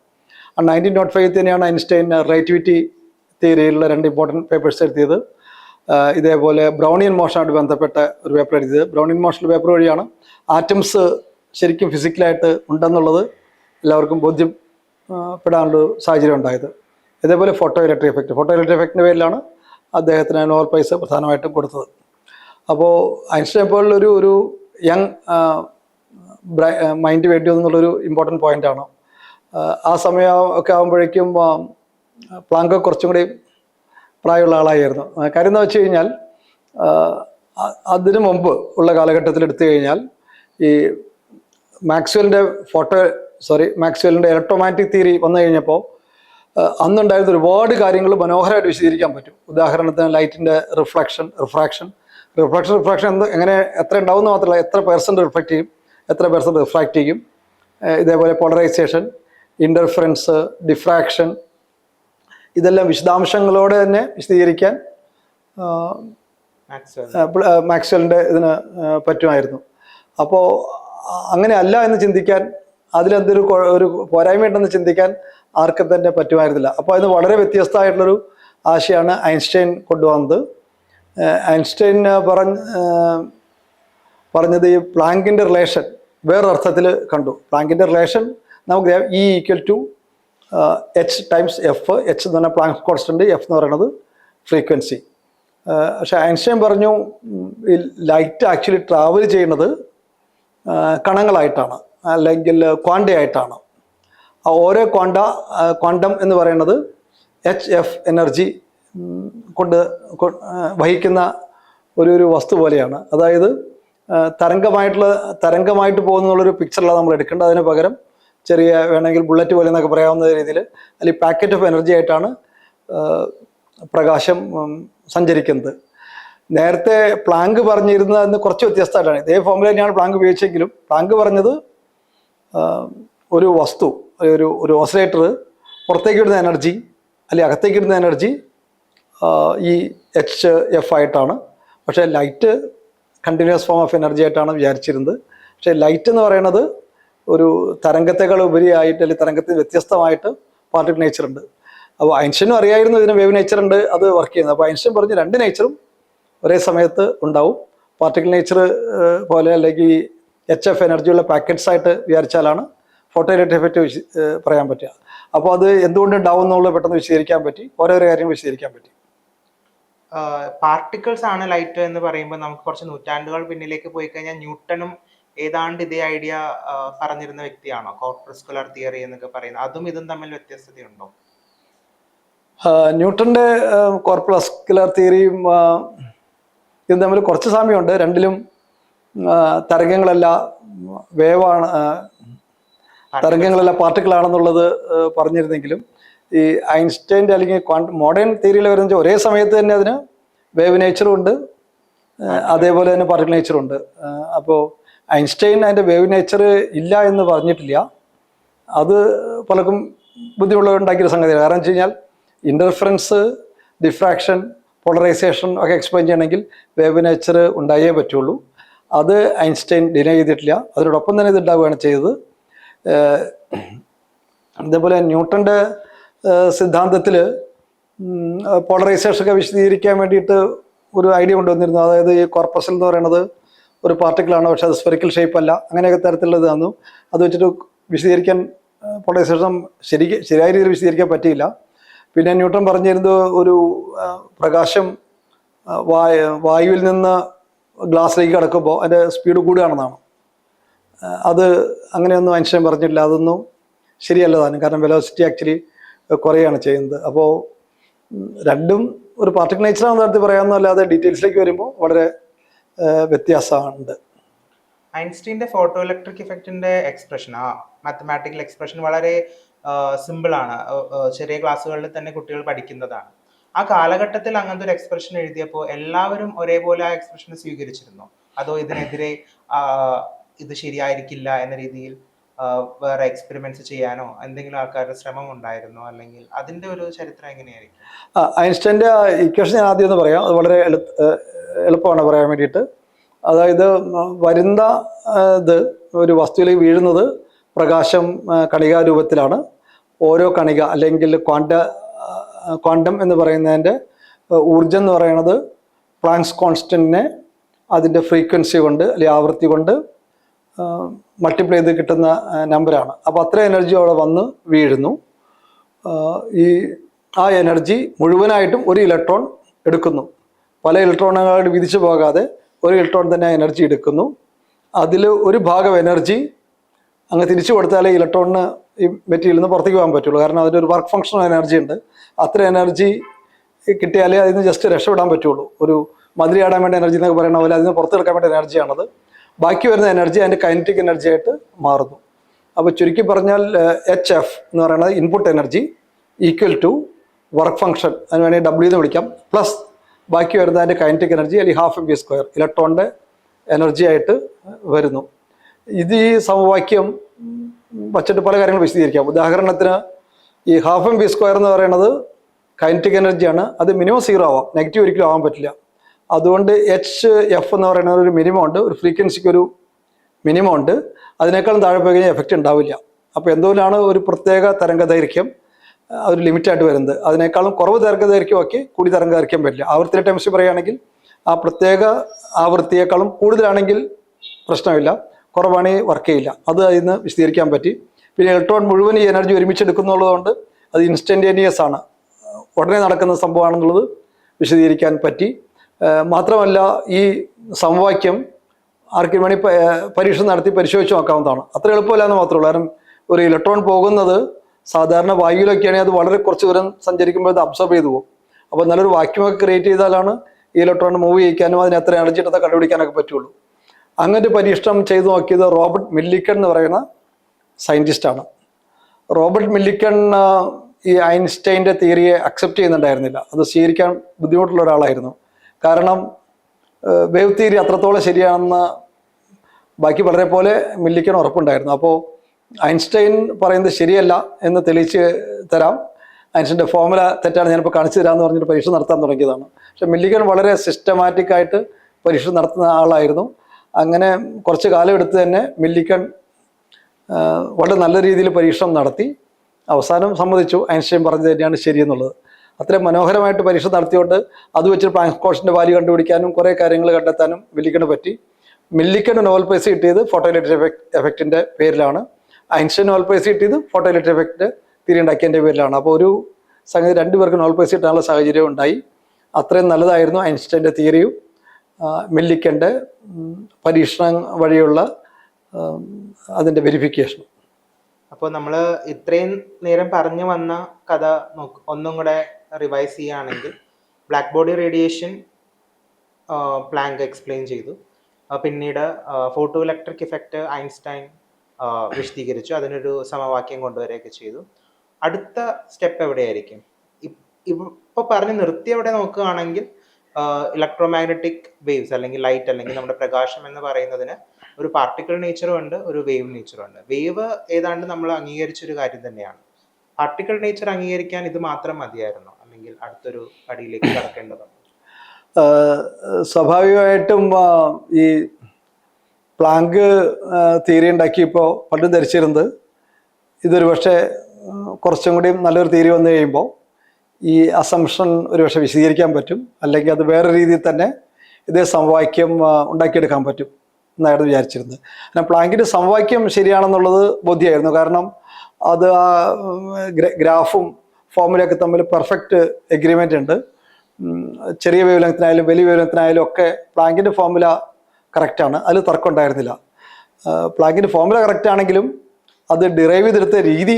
ആ നയന്റീൻ നോട്ട് ഫൈവിൽ തന്നെയാണ് ഐൻസ്റ്റൈൻ റിലേറ്റിവിറ്റി തിയറിയിലുള്ള രണ്ട് ഇമ്പോർട്ടന്റ് പേപ്പേഴ്സ് എഴുതിയത്. ഇതേപോലെ ബ്രൗണിയൻ മോഷനായിട്ട് ബന്ധപ്പെട്ട ഒരു പേപ്പർ എഴുതിയത്. ബ്രൗണിയൻ മോഷൻ പേപ്പർ വഴിയാണ് ആറ്റംസ് ശരിക്കും ഫിസിക്കലായിട്ട് ഉണ്ടെന്നുള്ളത് എല്ലാവർക്കും ബോധ്യപ്പെടാനുള്ള സാഹചര്യം ഉണ്ടായത്. ഇതേപോലെ photo electric effect photo electric എഫക്റ്റിന്റെ പേരിലാണ് അദ്ദേഹത്തിന് നോബൽ പ്രൈസ് പ്രധാനമായിട്ടും കൊടുത്തത്. അപ്പോൾ ഐൻസ്റ്റൈൻ പോലുള്ളൊരു ഒരു യങ് മൈൻഡ് വേണ്ടി എന്നുള്ളൊരു ഇമ്പോർട്ടന്റ് പോയിന്റാണ് ആ സമയം ഒക്കെ ആകുമ്പോഴേക്കും പ്ലാങ്ക് കുറച്ചും കൂടി പ്രായമുള്ള ആളായിരുന്നു. കാര്യം എന്ന് വെച്ച് കഴിഞ്ഞാൽ അതിനു മുമ്പ് ഉള്ള കാലഘട്ടത്തിൽ എടുത്തു കഴിഞ്ഞാൽ ഈ മാക്സ്വലിന്റെ ഫോട്ടോ സോറി മാക്സ്വലിന്റെ ഇലക്ട്രോമാറ്റിക് തിയറി വന്നു കഴിഞ്ഞപ്പോൾ അന്നുണ്ടായിരുന്ന ഒരുപാട് കാര്യങ്ങൾ മനോഹരമായിട്ട് വിശദീകരിക്കാൻ പറ്റും. ഉദാഹരണത്തിന് ലൈറ്റിന്റെ റിഫ്ലക്ഷൻ റിഫ്രാക്ഷൻ. റിഫ്ലക്ഷൻ റിഫ്രാക്ഷൻ എന്ത് എങ്ങനെ എത്ര ഉണ്ടാവുമെന്ന് മാത്രമല്ല എത്ര പെർസെന്റ് റിഫ്ലക്റ്റ് ചെയ്യും എത്ര പെർസെന്റ് റിഫ്രാക്റ്റ് ചെയ്യും. ഇതേപോലെ പോളറൈസേഷൻ ഇന്റർഫറൻസ് ഡിഫ്രാക്ഷൻ ഇതെല്ലാം വിശദാംശങ്ങളോടെ തന്നെ വിശദീകരിക്കാൻ മാക്സ്വലിന്റെ ഇതിന് പറ്റുമായിരുന്നു. അപ്പോൾ അങ്ങനെയല്ല എന്ന് ചിന്തിക്കാൻ അതിലെന്തൊരു ഒരു ഒരു പോരായ്മയുണ്ടെന്ന് ചിന്തിക്കാൻ ആർക്കും തന്നെ പറ്റുമായിരുന്നില്ല. അപ്പോൾ അതിന് വളരെ വ്യത്യസ്തമായിട്ടുള്ളൊരു ആശയമാണ് ഐൻസ്റ്റൈൻ കൊണ്ടുവന്നത്. ഐൻസ്റ്റൈൻ പറഞ്ഞ പറഞ്ഞത് ഈ പ്ലാങ്കിന്റെ റിലേഷൻ വേറൊരർത്ഥത്തിൽ കണ്ടു. പ്ലാങ്കിന്റെ റിലേഷൻ നമുക്ക് E equal to H times F H എന്ന് പറഞ്ഞാൽ പ്ലാങ്ക് കോൺസ്റ്റന്റ് എഫ് എന്ന് പറയുന്നത് ഫ്രീക്വൻസി. പക്ഷേ ഐൻസ്റ്റൈൻ പറഞ്ഞു ഈ ലൈറ്റ് ആക്ച്വലി ട്രാവൽ ചെയ്യുന്നത് കണങ്ങളായിട്ടാണ്. അല്ലെങ്കിൽ ക്വാണ്ടയായിട്ടാണ്. ഓരോ ക്വാണ്ട ക്വാണ്ടം എന്ന് പറയുന്നത് എച്ച് എഫ് എനർജി കൊണ്ട് വഹിക്കുന്ന ഒരു ഒരു വസ്തു പോലെയാണ്. അതായത് തരംഗമായിട്ടുള്ള തരംഗമായിട്ട് പോകുന്നുള്ളൊരു പിക്ചറിലാണ് നമ്മൾ എടുക്കേണ്ടത്. അതിന് പകരം ചെറിയ വേണമെങ്കിൽ ബുള്ളറ്റ് പോലെ എന്നൊക്കെ പറയാവുന്ന രീതിയിൽ അല്ലെങ്കിൽ പാക്കറ്റ് ഓഫ് എനർജി ആയിട്ടാണ് പ്രകാശം സഞ്ചരിക്കുന്നത്. നേരത്തെ പ്ലാങ്ക് പറഞ്ഞിരുന്നതിന് കുറച്ച് വ്യത്യസ്തമായിട്ടാണ്. ഇതേ ഫോമിൽ തന്നെയാണ് പ്ലാങ്ക് ഉപയോഗിച്ചെങ്കിലും പ്ലാങ്ക് പറഞ്ഞത് ഒരു വസ്തു ഒരു ഒരു ഓസിലേറ്റർ പുറത്തേക്ക് ഇടുന്ന എനർജി അല്ലെങ്കിൽ അകത്തേക്ക് ഇടുന്ന എനർജി ഈ എച്ച് എഫ് ആയിട്ടാണ്. പക്ഷേ light continuous form of energy ആയിട്ടാണ് വിചാരിച്ചിരുന്നത്. പക്ഷേ ലൈറ്റ് എന്ന് പറയുന്നത് ഒരു തരംഗത്തെക്കാൾ ഉപരിയായിട്ട് അല്ലെങ്കിൽ തരംഗത്തിന് വ്യത്യസ്തമായിട്ട് പാർട്ടിക്കൽ നേച്ചർ ഉണ്ട്. അപ്പോൾ ഐൻസ്റ്റൈനും അറിയായിരുന്നു ഇതിന് വേവ് നേച്ചർ ഉണ്ട് അത് വർക്ക് ചെയ്യുന്നത്. അപ്പോൾ ഐൻസ്റ്റൈൻ പറഞ്ഞ് രണ്ട് നേച്ചറും ഒരേ സമയത്ത് ഉണ്ടാവും. പാർട്ടിക്കൽ നേച്ചർ പോലെ അല്ലെങ്കിൽ എച്ച് എഫ് എനർജിയുള്ള പാക്കറ്റ്സ് ആയിട്ട് വിചാരിച്ചാലാണ് ഫോട്ടോ ഇലക്ട്രിക് എഫക്റ്റ് പറയാൻ പറ്റുക. അപ്പോൾ അത് എന്തുകൊണ്ട് ഡൗൺ എന്നുള്ളത് പെട്ടെന്ന് വിശദീകരിക്കാൻ പറ്റി. ഓരോരോ കാര്യങ്ങൾ വിശദീകരിക്കാൻ പറ്റി. പാർട്ടിക്കിൾസ് ആണ് ലൈറ്റ് എന്ന് പറയുമ്പോൾ നമുക്ക് കുറച്ച് നൂറ്റാണ്ടുകൾ പിന്നിലേക്ക് പോയി കഴിഞ്ഞാൽ ന്യൂട്ടനും ഏതാണ്ട് ഇതേ ഐഡിയ പറഞ്ഞിരുന്ന വ്യക്തിയാണോ? കോർപ്പസ്കുലർ തിയറി എന്നൊക്കെ പറയുന്നത് അതും ഇതും തമ്മിൽ വ്യത്യസ്തതയുണ്ടോ? ന്യൂട്ടന്റെ കോർപ്പുലസ്കുലർ തിയറിയും ഇതും തമ്മിൽ കുറച്ച് സാമ്യമുണ്ട്. രണ്ടിലും തരംഗങ്ങളല്ല വേവാണ് തരംഗങ്ങളെല്ലാം പാർട്ടിക്കിളാണെന്നുള്ളത് പറഞ്ഞിരുന്നെങ്കിലും ഈ ഐൻസ്റ്റൈന്റെ അല്ലെങ്കിൽ മോഡേൺ തിയറിയിൽ വരുന്ന ഒരേ സമയത്ത് തന്നെ അതിന് വേവ് നേച്ചറും ഉണ്ട് അതേപോലെ തന്നെ പാർട്ടിക്കിൾ നേച്ചറും ഉണ്ട് അപ്പോൾ ഐൻസ്റ്റൈൻ അതിന്റെ വേവ് നേച്ചർ ഇല്ല എന്ന് പറഞ്ഞിട്ടില്ല. അത് പലർക്കും ബുദ്ധിമുട്ടുള്ള ഉണ്ടാക്കിയ സംഗതിയാണ്. കാരണം വെച്ച് കഴിഞ്ഞാൽ ഇന്റർഫറൻസ് ഡിഫ്രാക്ഷൻ പോളറൈസേഷൻ ഒക്കെ എക്സ്പ്ലെയിൻ ചെയ്യണമെങ്കിൽ വേവ് നേച്ചർ ഉണ്ടായേ പറ്റുള്ളൂ. അത് ഐൻസ്റ്റൈൻ ഡിനൈ ചെയ്തിട്ടില്ല. അതിനോടൊപ്പം തന്നെ ഇത് ഉണ്ടാവുകയാണ് ചെയ്തത് അതേപോലെ ന്യൂട്ടന്റെ സിദ്ധാന്തത്തിൽ പോളറൈസേഷൻ ഒക്കെ വിശദീകരിക്കാൻ വേണ്ടിയിട്ട് ഒരു ഐഡിയ കൊണ്ടുവന്നിരുന്നു. അതായത് ഈ കോർപ്പസൽ എന്ന് പറയുന്നത് ഒരു പാർട്ടിക്കിളാണ് പക്ഷെ അത് സ്പെറിക്കൽ ഷേപ്പ് അല്ല. അങ്ങനെയൊക്കെ തരത്തിലുള്ളത് തന്നു. അത് വെച്ചിട്ട് വിശദീകരിക്കാൻ പോളറൈസേഷൻ ശരി ശരിയായ രീതിയിൽ വിശദീകരിക്കാൻ പറ്റിയില്ല. പിന്നെ ന്യൂട്ടൺ പറഞ്ഞിരുന്നത് ഒരു പ്രകാശം വായുവിൽ നിന്ന് ഗ്ലാസ്സിലേക്ക് കടക്കുമ്പോൾ അതിന്റെ സ്പീഡ് കൂടുകയാണെന്നാണ് അത് അങ്ങനെയൊന്നും ഐൻസ്റ്റൈൻ പറഞ്ഞില്ല അതൊന്നും ശരിയല്ല കാരണം വെലോസിറ്റി ആക്ച്വലി കുറയാണ് ചെയ്യുന്നത്. അപ്പോൾ രണ്ടും ഒരു പാർട്ടിക്കൽ നേച്ചറാണെന്ന് നടത്തി പറയാമെന്നല്ലാതെ ഡീറ്റെയിൽസിലേക്ക് വരുമ്പോൾ വളരെ വ്യത്യാസമുണ്ട്. ഐൻസ്റ്റീന്റെ ഫോട്ടോ ഇലക്ട്രിക് ഇഫക്റ്റിന്റെ എക്സ്പ്രഷൻ ആ മാത്തമാറ്റിക്കൽ എക്സ്പ്രഷൻ വളരെ ആ, ചെറിയ ക്ലാസ്സുകളിൽ തന്നെ കുട്ടികൾ പഠിക്കുന്നതാണ്. ആ കാലഘട്ടത്തിൽ അങ്ങനത്തെ ഒരു എക്സ്പ്രഷൻ എഴുതിയപ്പോൾ എല്ലാവരും ഒരേപോലെ ആ എക്സ്പ്രഷൻ സ്വീകരിച്ചിരുന്നു. അതോ ഇതിനെതിരെ ഇത് ശരിയായിരിക്കില്ല എന്ന രീതിയിൽ വേറെ എക്സ്പെരിമെന്റ്സ് ചെയ്യാനോ എന്തെങ്കിലും ആൾക്കാരുടെ ശ്രമം ഉണ്ടായിരുന്നോ? അല്ലെങ്കിൽ അതിന്റെ ഒരു ചരിത്രം എങ്ങനെയായിരിക്കും? ഐൻസ്റ്റൈന്റെ ഇക്വേഷൻ ഞാൻ ആദ്യം ഒന്ന് പറയാം. അത് വളരെ എളുപ്പമാണ് പറയാൻ വേണ്ടിയിട്ട്. അതായത് വരുന്ന ഇത് ഒരു വസ്തുവിലേക്ക് വീഴുന്നത് പ്രകാശം കണികാരൂപത്തിലാണ്. കണികാ രൂപത്തിലാണ് ഓരോ കണിക അല്ലെങ്കിൽ ക്വാണ്ട ക്വാണ്ടം എന്ന് പറയുന്നതിന്റെ ഊർജം എന്ന് പറയുന്നത് പ്ലാങ്സ് കോൺസ്റ്റന്റിനെ അതിന്റെ ഫ്രീക്വൻസി കൊണ്ട് അല്ലെങ്കിൽ ആവൃത്തി കൊണ്ട് മൾട്ടിപ്ലൈ ചെയ്ത് കിട്ടുന്ന നമ്പറാണ്. അപ്പോൾ അത്ര എനർജി അവിടെ വന്ന് വീഴുന്നു. ഈ ആ എനർജി മുഴുവനായിട്ടും ഒരു ഇലക്ട്രോൺ എടുക്കുന്നു. പല ഇലക്ട്രോണുകളായിട്ട് വിധിച്ചു പോകാതെ ഒരു ഇലക്ട്രോൺ തന്നെ എനർജി എടുക്കുന്നു. അതിൽ ഒരു ഭാഗം എനർജി അങ്ങ് തിരിച്ചു കൊടുത്താലേ ഇലക്ട്രോണിന് ഈ മെറ്റീരിയലിൽ നിന്ന് പുറത്തേക്ക് പോകാൻ പറ്റുള്ളൂ. കാരണം അതിന്റെ ഒരു വർക്ക് ഫങ്ഷൻ എനർജി ഉണ്ട്. അത്ര എനർജി കിട്ടിയാലേ അതിന് ജസ്റ്റ് രക്ഷപ്പെടാൻ പറ്റുള്ളൂ. ഒരു മതിരി ആടാൻ വേണ്ട എനർജി എന്നൊക്കെ പറയുന്ന പോലെ അതിന് പുറത്തെടുക്കാൻ വേണ്ട എനർജിയാണത് ബാക്കി വരുന്ന എനർജി അതിന്റെ കൈനറ്റിക് എനർജി ആയിട്ട് മാറുന്നു. അപ്പോൾ ചുരുക്കി പറഞ്ഞാൽ എച്ച് എഫ് എന്ന് പറയുന്നത് input energy equal to work function അതിന് വേണമെങ്കിൽ ഡബ്ല്യു എന്ന് വിളിക്കാം. പ്ലസ് ബാക്കി വരുന്ന അതിന്റെ കൈനറ്റിക് എനർജി അല്ലെങ്കിൽ ഹാഫ് എം ബി സ്ക്വയർ ഇലക്ട്രോണിന്റെ എനർജി ആയിട്ട് വരുന്നു. ഇത് ഈ സമവാക്യം വച്ചിട്ട് പല കാര്യങ്ങൾ വിശദീകരിക്കാം. ഉദാഹരണത്തിന് ഈ ഹാഫ് എം ബി സ്ക്വയർ എന്ന് പറയുന്നത് കൈനറ്റിക് എനർജിയാണ് അത് മിനിമം സീറോ ആവാം. നെഗറ്റീവ് ഒരിക്കലും ആവാൻ പറ്റില്ല. അതുകൊണ്ട് എച്ച് എഫ് എന്ന് പറയുന്ന ഒരു മിനിമം ഉണ്ട്. ഒരു ഫ്രീക്വൻസിക്ക് ഒരു മിനിമം ഉണ്ട്. അതിനേക്കാളും താഴെ പോയി കഴിഞ്ഞാൽ എഫക്റ്റ് ഉണ്ടാവില്ല. അപ്പോൾ എന്തുകൊണ്ടാണ് ഒരു പ്രത്യേക തരംഗദൈർഘ്യം ദൈർഘ്യം ഒരു ലിമിറ്റായിട്ട് വരുന്നത്? അതിനേക്കാളും കുറവ് തരംഗദൈർഘ്യമൊക്കെ കൂടി തരംഗദൈർഘ്യം പറ്റില്ല ആവൃത്തിയുടെ ടൈംസ് പറയുകയാണെങ്കിൽ ആ പ്രത്യേക ആവൃത്തിയേക്കാളും കൂടുതലാണെങ്കിൽ പ്രശ്നമില്ല. കുറവാണെങ്കിൽ വർക്ക് ചെയ്യില്ല. അത് അതിന്ന് വിശദീകരിക്കാൻ പറ്റി. പിന്നെ ഇലക്ട്രോൺ മുഴുവൻ ഈ എനർജി ഒരുമിച്ച് എടുക്കുന്നുള്ളതുകൊണ്ട് അത് ഇൻസ്റ്റന്റേനിയസ് ആണ്. ഉടനെ നടക്കുന്ന സംഭവമാണെന്നുള്ളത് വിശദീകരിക്കാൻ പറ്റി. മാത്രമല്ല ഈ സമവാക്യം ആർക്കും വേണി പരീക്ഷ നടത്തി പരിശോധിച്ച് നോക്കാവുന്നതാണ്. അത്ര എളുപ്പമല്ല എന്ന് മാത്രമേ ഉള്ളൂ. കാരണം ഒരു ഇലക്ട്രോൺ പോകുന്നത് സാധാരണ വായുവിലൊക്കെയാണെങ്കിൽ അത് വളരെ കുറച്ച് ദൂരം സഞ്ചരിക്കുമ്പോൾ അത് അബ്സോർബ് ചെയ്തു പോകും. അപ്പോൾ നല്ലൊരു വാക്യൂമൊക്കെ ക്രിയേറ്റ് ചെയ്താലാണ് ഈ ഇലക്ട്രോൺ മൂവ് ചെയ്യിക്കാനും അതിന് എത്ര എനർജി ഇട്ടത്തെ കണ്ടുപിടിക്കാനൊക്കെ പറ്റുള്ളൂ. അങ്ങനെ പരീക്ഷണം ചെയ്തു നോക്കിയത് റോബർട്ട് മില്ലിക്കൺ എന്ന് പറയുന്ന സയന്റിസ്റ്റാണ് റോബർട്ട് മില്ലിക്കൺ ഈ ഐൻസ്റ്റൈന്റെ തിയറിയെ അക്സെപ്റ്റ് ചെയ്യുന്നുണ്ടായിരുന്നില്ല. അത് സ്വീകരിക്കാൻ ബുദ്ധിമുട്ടുള്ള ഒരാളായിരുന്നു. കാരണം വേവ് തിയറി അത്രത്തോളം ശരിയാണെന്ന് ബാക്കി വളരെ പോലെ മില്ലിക്കൺ ഉറപ്പുണ്ടായിരുന്നു. അപ്പോൾ ഐൻസ്റ്റൈൻ പറയുന്നത് ശരിയല്ല എന്ന് തെളിയിച്ച് തരാം. ഐൻസ്റ്റൈന്റെ ഫോമുല തെറ്റാണ് ഞാനിപ്പോൾ കാണിച്ചു തരാമെന്ന് പറഞ്ഞിട്ട് പരീക്ഷ നടത്താൻ തുടങ്ങിയതാണ്. പക്ഷെ മില്ലിക്കൺ വളരെ സിസ്റ്റമാറ്റിക്കായിട്ട് പരീക്ഷ നടത്തുന്ന ആളായിരുന്നു. അങ്ങനെ കുറച്ച് കാലം എടുത്ത് തന്നെ മില്ലിക്കൺ വളരെ നല്ല രീതിയിൽ പരീക്ഷണം നടത്തി. അവസാനം സമ്മതിച്ചു. ഐൻസ്റ്റൈൻ പറഞ്ഞത് തന്നെയാണ് ശരിയെന്നുള്ളത്. അത്രയും മനോഹരമായിട്ട് പരീക്ഷ നടത്തിയോണ്ട് അത് വെച്ച് പ്ലാങ്ക് കോഷന്റെ വാല്യൂ കണ്ടുപിടിക്കാനും കുറേ കാര്യങ്ങൾ കണ്ടെത്താനും മില്ലിക്കണ് പറ്റി. മില്ലിക്കണ് നോവൽ പ്രൈസ് കിട്ടിയത് ഫോട്ടോ ഇലക്ട്രിക് എഫക്ട് എഫക്റ്റിന്റെ പേരിലാണ്. ഐൻസ്റ്റൈൻ നോവൽ പ്രൈസ് കിട്ടിയത് ഫോട്ടോ ഇലക്ട്രിക് എഫക്റ്റ് തിരി ഉണ്ടാക്കിയതിന്റെ പേരിലാണ്. അപ്പോൾ ഒരു സംഗതി രണ്ടുപേർക്ക് നോവൽ പ്രൈസ് കിട്ടാനുള്ള സാഹചര്യം ഉണ്ടായി. അത്രയും നല്ലതായിരുന്നു ഐൻസ്റ്റൈന്റെ തിയറിയും. മില്ലിക്കന്റെ പരീക്ഷണം വഴിയുള്ള അതിന്റെ വെരിഫിക്കേഷൻ അപ്പോൾ നമ്മൾ ഇത്രയും നേരം പറഞ്ഞു വന്ന കഥ നോക്ക് ഒന്നും കൂടെ റിവൈസ് ചെയ്യുകയാണെങ്കിൽ black body radiation Planck explain ചെയ്തു. പിന്നീട് ഫോട്ടോ ഇലക്ട്രിക് ഇഫക്റ്റ് ഐൻസ്റ്റൈൻ വിശദീകരിച്ചു. അതിനൊരു സമവാക്യം കൊണ്ടുവരികയൊക്കെ ചെയ്തു. അടുത്ത സ്റ്റെപ്പ് എവിടെയായിരിക്കും? ഇപ്പോൾ പറഞ്ഞ് നിർത്തി എവിടെ നോക്കുകയാണെങ്കിൽ ഇലക്ട്രോമാഗ്നറ്റിക് വേവ്സ് അല്ലെങ്കിൽ ലൈറ്റ് അല്ലെങ്കിൽ നമ്മുടെ പ്രകാശം എന്ന് പറയുന്നതിന് ഒരു പാർട്ടിക്കിൾ നേച്ചറും ഉണ്ട് ഒരു വേവ് നേച്ചറും ഉണ്ട്. വേവ് ഏതാണ്ട് നമ്മൾ അംഗീകരിച്ചൊരു കാര്യം തന്നെയാണ്. പാർട്ടിക്കിൾ നേച്ചർ അംഗീകരിക്കാൻ ഇത് മാത്രം മതിയായിരുന്നു. അല്ലെങ്കിൽ അടുത്തൊരു പടിയിലേക്ക് കടക്കേണ്ടതുണ്ട്. ആഹ് സ്വാഭാവികമായിട്ടും ഈ പ്ലാങ്ക് തിയറി ഉണ്ടാക്കിയപ്പോൾ പണ്ട് ധരിച്ചിരുന്നത്. ഇതൊരു പക്ഷേ കുറച്ചും കൂടി നല്ലൊരു തീരി വന്നു കഴിയുമ്പോൾ ഈ അസംഷൻ ഒരുപക്ഷെ വിശദീകരിക്കാൻ പറ്റും. അല്ലെങ്കിൽ അത് വേറെ രീതിയിൽ തന്നെ ഇതേ സമവാക്യം ഉണ്ടാക്കിയെടുക്കാൻ പറ്റും എന്നായിരുന്നു വിചാരിച്ചിരുന്നത്. അങ്ങനെ പ്ലാങ്കിന്റെ സമവാക്യം ശരിയാണെന്നുള്ളത് ബോധ്യമായിരുന്നു. കാരണം അത് ആ ഗ്രാഫും ഫോമുലയൊക്കെ തമ്മിൽ പെർഫെക്റ്റ് എഗ്രിമെന്റ് ഉണ്ട്. ചെറിയ വേവ് ലെങ്ത്തിനായാലും വലിയ വേവ് ലെങ്ത്തിനായാലും ഒക്കെ പ്ലാങ്കിന്റെ ഫോമുല കറക്റ്റാണ് അതിൽ തർക്കം ഉണ്ടായിരുന്നില്ല പ്ലാങ്കിന്റെ ഫോമുല കറക്റ്റ് ആണെങ്കിലും അത് ഡിറൈവ് ചെയ്തെടുത്ത രീതി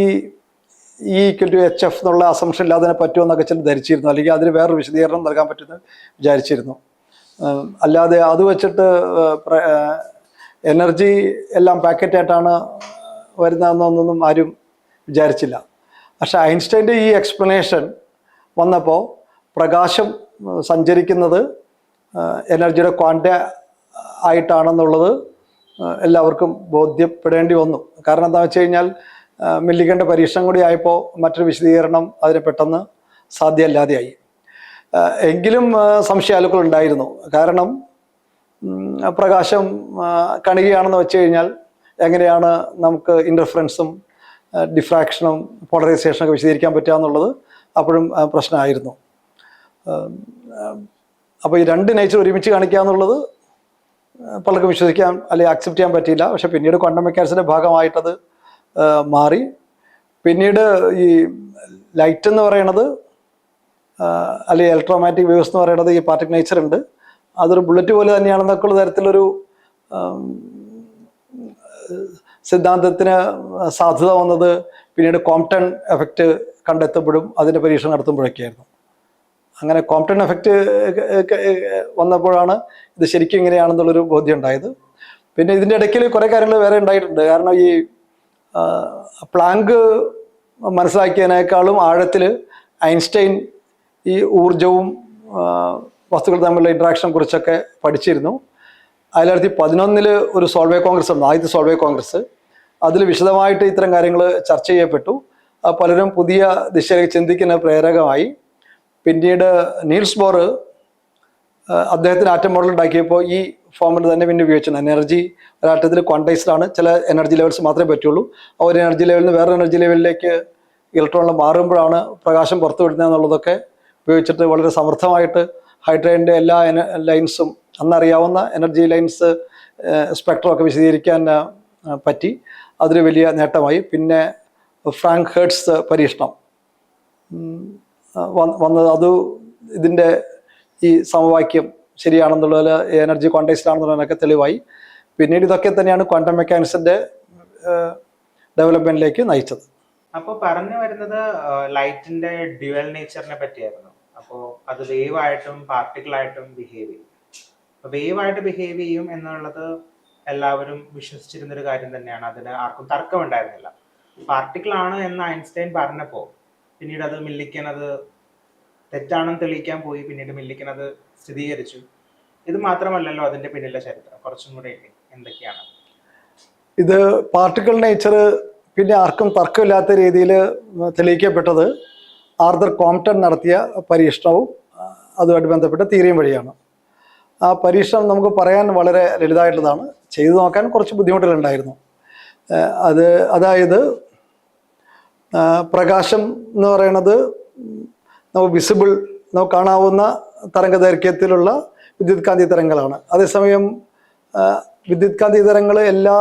ഈ ഈ ഈക്വൽ ടു എച്ച് എഫ് എന്നുള്ള അസംഷൻ ഇല്ലാതെ തന്നെ പറ്റുമെന്നൊക്കെ ചില ധരിച്ചിരുന്നു. അല്ലെങ്കിൽ അതിന് വേറൊരു വിശദീകരണം നൽകാൻ പറ്റുമെന്ന് വിചാരിച്ചിരുന്നു. അല്ലാതെ അത് വെച്ചിട്ട് എനർജി എല്ലാം പാക്കറ്റായിട്ടാണ് വരുന്നതെന്നൊന്നും ആരും വിചാരിച്ചില്ല. പക്ഷെ ഐൻസ്റ്റൈന്റെ ഈ എക്സ്പ്ലനേഷൻ വന്നപ്പോൾ പ്രകാശം സഞ്ചരിക്കുന്നത് എനർജിയുടെ ക്വാണ്ട ആയിട്ടാണെന്നുള്ളത് എല്ലാവർക്കും ബോധ്യപ്പെടേണ്ടി വന്നു. കാരണം എന്താ വെച്ച് കഴിഞ്ഞാൽ ആ, മില്ലിഗന്റെ പരീക്ഷണം കൂടി ആയപ്പോൾ മറ്റൊരു വിശദീകരണം അതിന് പെട്ടെന്ന് സാധ്യമല്ലാതെയായി എങ്കിലും സംശയാലുക്കൾ ഉണ്ടായിരുന്നു. കാരണം പ്രകാശം കണികയാണെന്ന് വെച്ച് കഴിഞ്ഞാൽ എങ്ങനെയാണ് നമുക്ക് ഇന്റർഫറൻസും ഡിഫ്രാക്ഷനും പോളറൈസേഷനൊക്കെ വിശദീകരിക്കാൻ പറ്റുക എന്നുള്ളത് അപ്പോഴും പ്രശ്നമായിരുന്നു. അപ്പോൾ ഈ രണ്ട് നേച്ചർ ഒരുമിച്ച് കാണിക്കുക എന്നുള്ളത് പലർക്കും വിശ്വസിക്കാൻ അല്ലെങ്കിൽ ആക്സെപ്റ്റ് ചെയ്യാൻ പറ്റിയില്ല. പക്ഷെ പിന്നീട് ക്വാണ്ടം മെക്കാനിക്സിന്റെ ഭാഗമായിട്ടത് മാറി. പിന്നീട് ഈ ലൈറ്റ് എന്ന് പറയണത് അല്ലെങ്കിൽ ഇലക്ട്രോമാറ്റിക് വേവ്സ് എന്ന് പറയുന്നത് ഈ പാർട്ടിക് നേച്ചർ ഉണ്ട്. അതൊരു ബുള്ളറ്റ് പോലെ തന്നെയാണെന്നൊക്കെ ഉള്ള തരത്തിലൊരു സിദ്ധാന്തത്തിന് സാധ്യത വന്നത് പിന്നീട് കോംപ്ടൺ എഫക്റ്റ് കണ്ടെത്തുമ്പോഴും അതിന്റെ പരീക്ഷണം നടത്തുമ്പോഴൊക്കെയായിരുന്നു. അങ്ങനെ കോംപ്ടൺ എഫക്റ്റ് വന്നപ്പോഴാണ് ഇത് ശരിക്കും ഇങ്ങനെയാണെന്നുള്ളൊരു ബോധ്യം ഉണ്ടായത്. പിന്നെ ഇതിന്റെ ഇടയ്ക്കിൽ കുറേ കാര്യങ്ങൾ വേറെ ഉണ്ടായിട്ടുണ്ട്. കാരണം ഈ പ്ലാങ്ക് മനസ്സിലാക്കിയതിനേക്കാളും ആഴത്തിൽ ഐൻസ്റ്റൈൻ ഈ ഊർജവും വസ്തുക്കൾ തമ്മിലുള്ള ഇൻട്രാക്ഷനെ കുറിച്ചൊക്കെ പഠിച്ചിരുന്നു. ആയിരത്തി തൊള്ളായിരത്തി പതിനൊന്നിൽ ഒരു സോൾവേ കോൺഗ്രസ് ഉണ്ട് ആദ്യത്തെ സോൾവേ കോൺഗ്രസ് അതിൽ വിശദമായിട്ട് ഇത്തരം കാര്യങ്ങൾ ചർച്ച ചെയ്യപ്പെട്ടു. പലരും പുതിയ ദിശയിലേക്ക് ചിന്തിക്കുന്ന പ്രേരകമായി. പിന്നീട് നീൽസ് ബോർ അദ്ദേഹത്തിന് ആറ്റം മോഡൽ ഉണ്ടാക്കിയപ്പോൾ ഈ ഫോമിൽ തന്നെ പിന്നെ ഉപയോഗിച്ചാണ് എനർജി ഒരാറ്റത്തിൽ ക്വാണ്ടൈസ്ഡ് ആണ്. ചില എനർജി ലെവൽസ് മാത്രമേ പറ്റുള്ളൂ. ആ ഒരു എനർജി ലെവലിൽ നിന്ന് വേറെ എനർജി ലെവലിലേക്ക് ഇലക്ട്രോണിൽ മാറുമ്പോഴാണ് പ്രകാശം പുറത്തു വിടുന്നത് എന്നുള്ളതൊക്കെ ഉപയോഗിച്ചിട്ട് വളരെ സമർത്ഥമായിട്ട് ഹൈഡ്രജന്റെ എല്ലാ ലൈൻസും അന്നറിയാവുന്ന എനർജി ലൈൻസ് സ്പെക്ട്രമൊക്കെ വിശദീകരിക്കാൻ പറ്റി. അതൊരു വലിയ നേട്ടമായി. പിന്നെ ഫ്രാങ്ക് ഹേർട്സ് പരീക്ഷണം. വന്നത് അത് ഇതിന്റെ ഈ സമവാക്യം ശരിയാണെന്നുള്ളത് എനർജി ക്വാണ്ടൈസ്ഡ് ആണെന്നുള്ളതിനൊക്കെ തെളിവായി. പിന്നീട് ഇതൊക്കെ തന്നെയാണ് ക്വാണ്ടം മെക്കാനിക്സിന്റെ ഡെവലപ്മെന്റിലേക്ക് നയിച്ചത്. അപ്പോൾ പറഞ്ഞു വരുന്നത് ലൈറ്റിന്റെ ഡ്യുവൽ നേച്ചറിനെ പറ്റിയായിരുന്നു. അപ്പോൾ അത് വേവ് ആയിട്ടും പാർട്ടിക്കിൾ ആയിട്ടും ബിഹേവ് ചെയ്യും. വേവ് ആയിട്ട് ബിഹേവ് ചെയ്യും എന്നുള്ളത് എല്ലാവരും വിശ്വസിച്ചിരുന്ന ഒരു കാര്യം തന്നെയാണ്. അതിന് ആർക്കും തർക്കമുണ്ടായിരുന്നില്ല. പാർട്ടിക്കിൾ ആണ് എന്ന് ഐൻസ്റ്റൈൻ പറഞ്ഞപ്പോൾ പിന്നീട് അത് മില്ലിക്കൻ അത് തെറ്റാണെന്ന് തെളിയിക്കാൻ പോയി പിന്നീട് മില്ലിക്കൻ അത് സ്ഥിരീകരിച്ചു. ഇത് മാത്രമല്ലല്ലോ അതിന്റെ പിന്നിലെ ചരിത്രം. കുറച്ചും കൂടെ? എന്തൊക്കെയാണ്? ഇത് പാർട്ടിക്കൽ നേച്ചർ പിന്നെ ആർക്കും തർക്കമില്ലാത്ത രീതിയിൽ തെളിയിക്കപ്പെട്ടത് ആർദർ കോംപ്ടൺ നടത്തിയ പരീക്ഷണവും അതുമായിട്ട് ബന്ധപ്പെട്ട തീരയും വഴിയാണ്. ആ പരീക്ഷണം നമുക്ക് പറയാൻ വളരെ ലളിതമായിട്ടുള്ളതാണ്. ചെയ്തു നോക്കാൻ കുറച്ച് ബുദ്ധിമുട്ടുകളുണ്ടായിരുന്നു. അത് അതായത് പ്രകാശം എന്ന് പറയുന്നത് നമുക്ക് വിസിബിൾ നമുക്ക് കാണാവുന്ന തരംഗദൈർഘ്യത്തിലുള്ള വിദ്യുത് കാന്തി തരംഗങ്ങളാണ്. അതേസമയം വിദ്യുത് കാന്തി എല്ലാ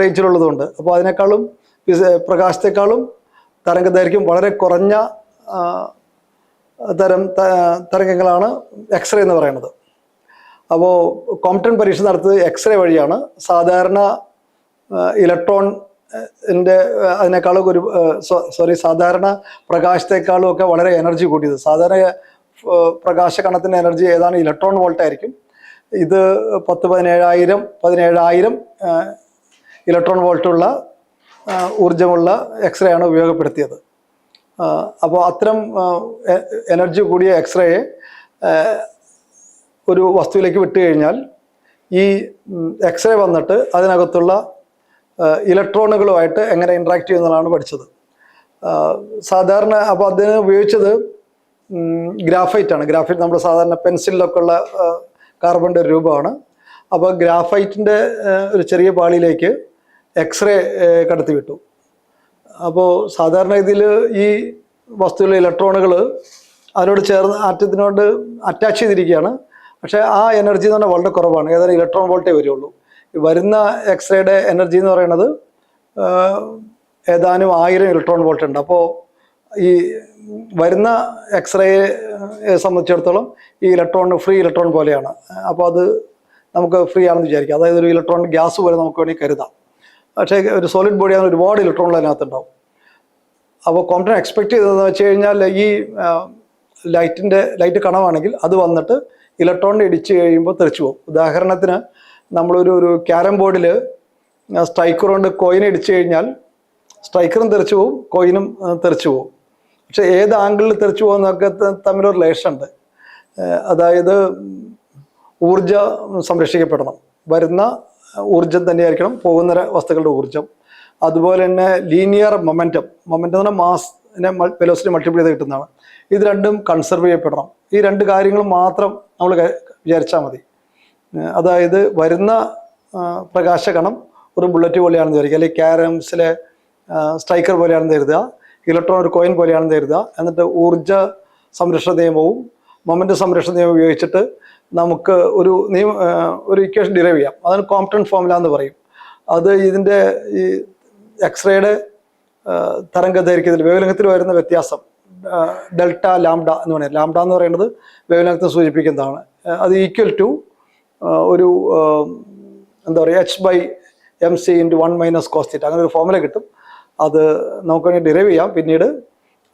റേഞ്ചിലുള്ളതുകൊണ്ട് അപ്പോൾ അതിനേക്കാളും പ്രകാശത്തെക്കാളും തരംഗ ദൈർഘ്യം വളരെ കുറഞ്ഞ തരം തരംഗങ്ങളാണ് എക്സ്റേ എന്ന് പറയുന്നത്. അപ്പോൾ കോംപ്റ്റൺ പരീക്ഷ നടത്തിയത് എക്സ്റേ വഴിയാണ്. സാധാരണ ഇലക്ട്രോൺ ന്റെ അതിനേക്കാളും ഒരു സോറി സാധാരണ പ്രകാശത്തെക്കാളും ഒക്കെ വളരെ എനർജി കൂട്ടിയത് സാധാരണ പ്രകാശ കണത്തിന്റെ എനർജി ഏതാണ്? ഇലക്ട്രോൺ വോൾട്ട് ആയിരിക്കും. ഇത് പത്ത് പതിനേഴായിരം പതിനേഴായിരം ഇലക്ട്രോൺ വോൾട്ടുള്ള ഊർജമുള്ള എക്സ്റേ ആണ് ഉപയോഗപ്പെടുത്തിയത്. അപ്പോൾ അത്തരം എനർജി കൂടിയ എക്സ്റേയെ ഒരു വസ്തുവിലേക്ക് വിട്ട് കഴിഞ്ഞാൽ ഈ എക്സ്റേ വന്നിട്ട് അതിനകത്തുള്ള ഇലക്ട്രോണുകളുമായിട്ട് എങ്ങനെ ഇൻട്രാക്ട് ചെയ്യുന്നതാണ് പഠിച്ചത്. സാധാരണ അപ്പോൾ അതിന് ഉപയോഗിച്ചത് ഗ്രാഫൈറ്റ് ആണ്. ഗ്രാഫൈറ്റ് നമ്മുടെ സാധാരണ പെൻസിലിലൊക്കെ ഉള്ള കാർബണിന്റെ ഒരു രൂപമാണ്. അപ്പോൾ ഗ്രാഫൈറ്റിന്റെ ഒരു ചെറിയ പാളിയിലേക്ക് എക്സ്റേ കടത്തി വിട്ടു അപ്പോൾ സാധാരണ ഇതിൽ ഈ വസ്തുവിലെ ഇലക്ട്രോണുകൾ അതിനോട് ചേർന്ന് ആറ്റത്തിനോട് അറ്റാച്ച് ചെയ്തിരിക്കുകയാണ്. പക്ഷേ ആ എനർജി എന്ന് പറഞ്ഞാൽ വളരെ കുറവാണ്. ഏതായാലും ഇലക്ട്രോൺ വോൾട്ടേ വരുള്ളൂ വരുന്ന എക്സ്റേയുടെ എനർജി എന്ന് പറയുന്നത് ഏതാനും ആയിരം ഇലക്ട്രോൺ വോൾട്ട് ഉണ്ട്. അപ്പോൾ ഈ വരുന്ന എക്സ്റേയെ സംബന്ധിച്ചിടത്തോളം ഈ ഇലക്ട്രോൺ ഫ്രീ ഇലക്ട്രോൺ പോലെയാണ്. അപ്പോൾ അത് നമുക്ക് ഫ്രീ ആണെന്ന് വിചാരിക്കാം. അതായത് ഒരു ഇലക്ട്രോൺ ഗ്യാസ് പോലെ നമുക്ക് വേണമെങ്കിൽ കരുതാം. പക്ഷേ ഒരു സോളിഡ് ബോഡി ആണെങ്കിൽ ഒരുപാട് ഇലക്ട്രോണുകൾ അതിനകത്തുണ്ടാവും. അപ്പോൾ കോംപ്റ്റൺ എക്സ്പെക്ട് ചെയ്തതെന്ന് വെച്ച് കഴിഞ്ഞാൽ ഈ ലൈറ്റിന്റെ ലൈറ്റ് കണവാണെങ്കിൽ അത് വന്നിട്ട് ഇലക്ട്രോണിനെ ഇടിച്ച് കഴിയുമ്പോൾ തെറിച്ചു പോകും. ഉദാഹരണത്തിന് നമ്മളൊരു ഒരു ക്യാരം ബോർഡിൽ സ്ട്രൈക്കർ കൊണ്ട് കോയിൻ ഇടിച്ചു കഴിഞ്ഞാൽ സ്ട്രൈക്കറും തെറിച്ചു പോവും കോയിനും തെറിച്ചു പോവും. പക്ഷെ ഏത് ആംഗിളിൽ തെറിച്ചു പോകുന്നതൊക്കെ തമ്മിലൊരു റിലേഷൻ ഉണ്ട് അതായത് ഊർജം സംരക്ഷിക്കപ്പെടണം. വരുന്ന ഊർജം തന്നെയായിരിക്കണം പോകുന്ന വസ്തുക്കളുടെ ഊർജം. അതുപോലെ തന്നെ ലീനിയർ മൊമെന്റം മൊമെന്റം എന്ന് പറഞ്ഞാൽ മാസിനെ വെലോസിറ്റി മൾട്ടിപ്ലൈ ചെയ്ത് കിട്ടുന്നതാണ്. ഇത് രണ്ടും കൺസർവ് ചെയ്യപ്പെടണം. ഈ രണ്ട് കാര്യങ്ങൾ മാത്രം നമ്മൾ വിചാരിച്ചാൽ മതി. അതായത് വരുന്ന പ്രകാശകണം ഒരു ബുള്ളറ്റ് പോലെയാണെന്ന് കരുതുക അല്ലെങ്കിൽ ക്യാരംസിലെ സ്ട്രൈക്കർ പോലെയാണെന്ന് കരുതുക. ഇലക്ട്രോൺ ഒരു കോയിൻ പോലെയാണെന്ന് കരുതുക. എന്നിട്ട് ഊർജ സംരക്ഷണ നിയമവും മൊമെന്റ് സംരക്ഷണ നിയമം ഉപയോഗിച്ചിട്ട് നമുക്ക് ഒരു നിയമ ഒരു ഇക്വേഷൻ ഡിറൈവ് ചെയ്യാം. അതാണ് കോംപ്റ്റൺ ഫോമുല എന്ന് പറയും. അത് ഇതിന്റെ ഈ എക്സ്റേയുടെ തരംഗ ദൈർഘ്യത്തിൽ വേവലംഗത്തിൽ വരുന്ന വ്യത്യാസം ഡെൽറ്റ ലാംഡ എന്ന് പറയുന്നത്. ലാംഡ എന്ന് പറയുന്നത് വേവലംഗത്തെ സൂചിപ്പിക്കുന്നതാണ്. അത് ഈക്വൽ ടു ഒരു എന്താ പറയുക H by M C into one minus cos theta അങ്ങനെ ഒരു ഫോമുല കിട്ടും. അത് നമുക്ക് വേണ്ടി ഡിറൈവ് ചെയ്യാം. പിന്നീട്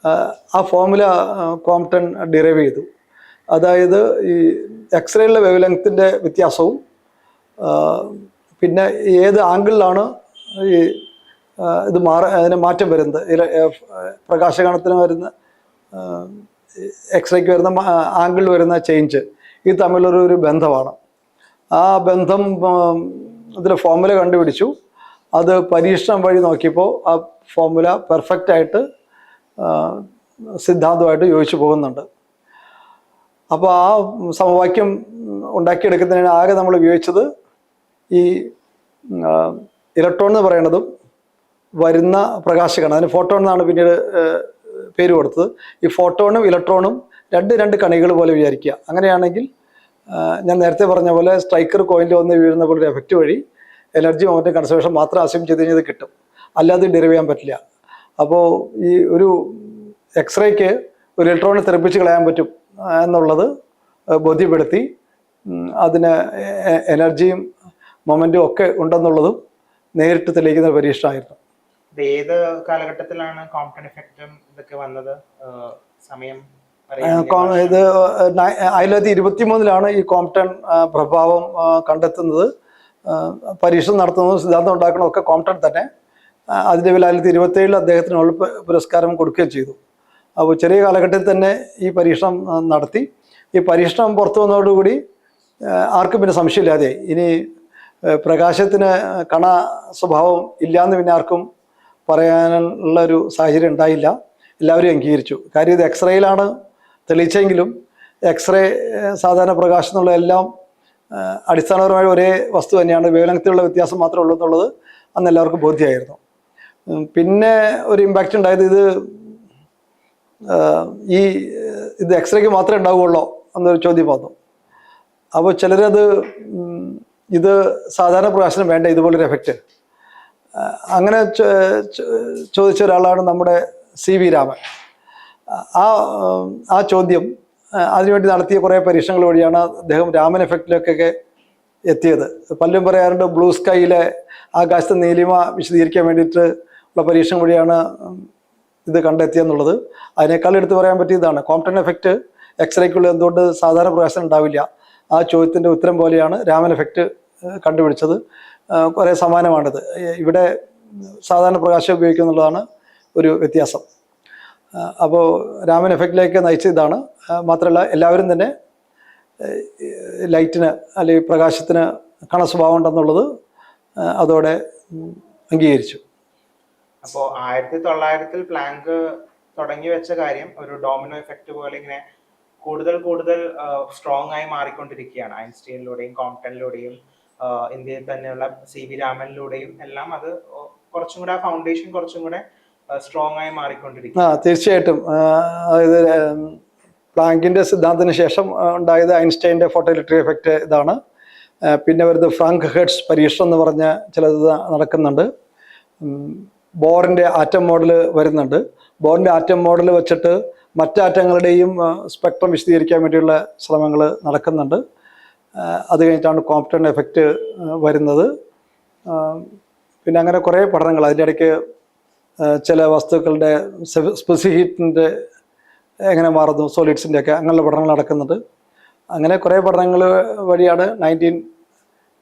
ആ, ഫോമുല കോംപ്റ്റൺ ഡിറൈവ് ചെയ്തു. അതായത് ഈ എക്സ്റേയിലെ വേവ് ലെങ്ത്തിന്റെ വ്യത്യാസവും പിന്നെ ഏത് ആംഗിളിലാണ് ഈ ഇത് മാറ അതിന് മാറ്റം വരുന്നത്? പ്രകാശകണത്തിന് വരുന്ന എക്സ്റേക്ക് വരുന്ന ആംഗിളിൽ വരുന്ന ചേഞ്ച് ഇത് തമ്മിലൊരു ബന്ധമാണ്. ആ ബന്ധം ഇതിൽ ഫോർമുല കണ്ടുപിടിച്ചു. അത് പരീക്ഷണം വഴി നോക്കിയപ്പോൾ ആ ഫോർമുല പെർഫെക്റ്റ് ആയിട്ട് സിദ്ധാന്തമായിട്ട് യോജിച്ചു പോകുന്നുണ്ട്. അപ്പോൾ ആ സമവാക്യം ഉണ്ടാക്കിയെടുക്കുന്നതിന് ആകെ നമ്മൾ ഉപയോഗിച്ചത് ഈ ഇലക്ട്രോൺ എന്ന് പറയുന്നതും വരുന്ന പ്രകാശകണം അതിന് ഫോട്ടോൺ എന്നാണ് പിന്നീട് പേര് കൊടുത്തത്. ഈ ഫോട്ടോണും ഇലക്ട്രോണും രണ്ട് രണ്ട് കണികൾ പോലെ വിചാരിക്കുക. അങ്ങനെയാണെങ്കിൽ ഞാൻ നേരത്തെ പറഞ്ഞ പോലെ സ്ട്രൈക്കർ കോയിനിൽ വന്ന് വീഴുന്ന പോലെ ഒരു എഫക്റ്റ് വഴി എനർജി മൊമെന്റും കൺസർവേഷൻ മാത്രം അസ്യൂം ചെയ്ത് കഴിഞ്ഞാൽ കിട്ടും. അല്ലാതെ ഡെറിവ് ചെയ്യാൻ പറ്റില്ല. അപ്പോൾ ഈ ഒരു എക്സ്റേക്ക് ഒരു ഇലക്ട്രോണിക് തെറിപ്പിച്ച് കളയാൻ പറ്റും എന്നുള്ളത് ബോധ്യപ്പെടുത്തി അതിന് എനർജിയും മൊമെന്റും ഒക്കെ ഉണ്ടെന്നുള്ളതും നേരിട്ട് തെളിയിക്കുന്ന പരീക്ഷണമായിരുന്നു. ഏത് കാലഘട്ടത്തിലാണ് കോംപ്റ്റൺ എഫക്റ്റും ഇതൊക്കെ വന്നത്? സമയം? ഇത് ആയിരത്തി ഇരുപത്തി മൂന്നിലാണ് ഈ കോംപ്റ്റൺ പ്രഭാവം കണ്ടെത്തുന്നത്. പരീക്ഷ നടത്തുന്നതും സിദ്ധാന്തം ഉണ്ടാക്കുന്നതും ഒക്കെ കോംപ്റ്റൺ തന്നെ. അതിന്റെ പേരിൽ ആയിരത്തി ഇരുപത്തി ഏഴിൽ അദ്ദേഹത്തിന് ഉള്ള പുരസ്കാരം കൊടുക്കുകയും ചെയ്തു. അപ്പോൾ ചെറിയ കാലഘട്ടത്തിൽ തന്നെ ഈ പരീക്ഷണം നടത്തി. ഈ പരീക്ഷണം പുറത്തു വന്നതോടുകൂടി ആർക്കും പിന്നെ സംശയമില്ലാതെ ഇനി പ്രകാശത്തിന് കണ സ്വഭാവം ഇല്ലയെന്ന് പിന്നെ ആർക്കും പറയാനുള്ള ഒരു സാഹചര്യം ഉണ്ടായില്ല. എല്ലാവരും അംഗീകരിച്ചു. കാര്യം ഇത് എക്സ്റേയിലാണ്. തെളിയിച്ചെങ്കിലും എക്സ്റേ സാധാരണ പ്രകാശം എന്നുള്ള എല്ലാം അടിസ്ഥാനപരമായി ഒരേ വസ്തു തന്നെയാണ്. വേവലംഗത്തിലുള്ള വ്യത്യാസം മാത്രമേ ഉള്ളൂ എന്നുള്ളത് അന്ന് എല്ലാവർക്കും ബോധ്യമായിരുന്നു. പിന്നെ ഒരു ഇമ്പാക്റ്റ് ഉണ്ടായത് ഇത് ഈ ഇത് എക്സ്റേക്ക് മാത്രമേ ഉണ്ടാവുകയുള്ളൂ എന്നൊരു ചോദ്യം വന്നു. അപ്പോൾ ചിലരത് ഇത് സാധാരണ പ്രകാശനം വേണ്ട ഇതുപോലൊരു എഫക്റ്റ് അങ്ങനെ ചോദിച്ച ഒരാളാണ് നമ്മുടെ സി വി രാമൻ. ആ ആ ചോദ്യം അതിനുവേണ്ടി നടത്തിയ കുറേ പരീക്ഷണങ്ങൾ വഴിയാണ് അദ്ദേഹം രാമൻ എഫക്റ്റിലേക്കൊക്കെ എത്തിയത്. പലരും പറയാറുണ്ട് ബ്ലൂ സ്കൈയിലെ ആകാശത്തെ നീലിമ വിശദീകരിക്കാൻ വേണ്ടിയിട്ട് ഉള്ള പരീക്ഷണം വഴിയാണ് ഇത് കണ്ടെത്തിയെന്നുള്ളത്. അതിനേക്കാൾ എടുത്തു പറയാൻ പറ്റിയതാണ് കോംപ്റ്റൺ എഫക്റ്റ് എക്സ്റേക്കുള്ള എന്തുകൊണ്ട് സാധാരണ പ്രകാശനം ഉണ്ടാവില്ല? ആ ചോദ്യത്തിന്റെ ഉത്തരം പോലെയാണ് രാമൻ എഫക്റ്റ് കണ്ടുപിടിച്ചത്. കുറേ സമാനമാണിത്. ഇവിടെ സാധാരണ പ്രകാശം ഉപയോഗിക്കുന്നുള്ളതാണ് ഒരു വ്യത്യാസം. അപ്പോൾ രാമൻ എഫക്റ്റിലേക്ക് നയിച്ച ഇതാണ്. മാത്രമല്ല എല്ലാവരും തന്നെ ലൈറ്റിന് അല്ലെങ്കിൽ പ്രകാശത്തിന് കണ സ്വഭാവം ഉണ്ടെന്നുള്ളത് അതോടെ അംഗീകരിച്ചു. അപ്പോൾ ആയിരത്തി തൊള്ളായിരത്തിൽ പ്ലാങ്ക് തുടങ്ങി വെച്ച കാര്യം ഒരു ഡോമിനോ എഫക്റ്റ് പോലെ ഇങ്ങനെ കൂടുതൽ കൂടുതൽ സ്ട്രോങ് ആയി മാറിക്കൊണ്ടിരിക്കുകയാണ്. ഐൻസ്റ്റീനിലൂടെയും കോംപ്ടണിലൂടെയും ഇന്ത്യയിൽ തന്നെയുള്ള സി വി രാമനിലൂടെയും എല്ലാം അത് കുറച്ചും കൂടെ ആ ഫൗണ്ടേഷൻ കുറച്ചും കൂടെ സ്ട്രോങ് ആയി മാറിക്കൊണ്ടിരിക്കും. ആ തീർച്ചയായിട്ടും. അതായത് പ്ലാങ്കിന്റെ സിദ്ധാന്തത്തിന് ശേഷം ഉണ്ടായത് ഐൻസ്റ്റൈന്റെ ഇലക്ട്രിക് എഫക്റ്റ് ഇതാണ്. പിന്നെ വരുന്നത് ഫ്രാങ്ക് ഹെഡ്സ് പരീക്ഷണം എന്ന് പറഞ്ഞ ചിലത് നടക്കുന്നുണ്ട്. ബോറിന്റെ ആറ്റം മോഡൽ വരുന്നുണ്ട്. ബോറിന്റെ ആറ്റം മോഡൽ വെച്ചിട്ട് മറ്റാറ്റങ്ങളുടെയും സ്പെക്ട്രം വിശദീകരിക്കാൻ വേണ്ടിയുള്ള ശ്രമങ്ങൾ നടക്കുന്നുണ്ട്. അത് കഴിഞ്ഞിട്ടാണ് കോംപ്റ്റൺ എഫക്റ്റ് വരുന്നത്. പിന്നെ അങ്ങനെ കുറേ പഠനങ്ങൾ അതിന്റെ ഇടയ്ക്ക് ചില വസ്തുക്കളുടെ സ്പെസിഹീറ്റിന്റെ എങ്ങനെ മാറുന്നു സോളിഡ്സിന്റെ ഒക്കെ അങ്ങനെയുള്ള പഠനങ്ങൾ നടക്കുന്നുണ്ട്. അങ്ങനെ കുറേ പഠനങ്ങൾ വഴിയാണ് നയന്റീൻ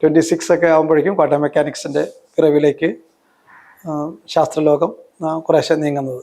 ട്വന്റി സിക്സ് ഒക്കെ ആകുമ്പോഴേക്കും ക്വാട്ടം മെക്കാനിക്സിന്റെ പിറവിലേക്ക് ശാസ്ത്രലോകം കുറേശ്ശെ നീങ്ങുന്നത്.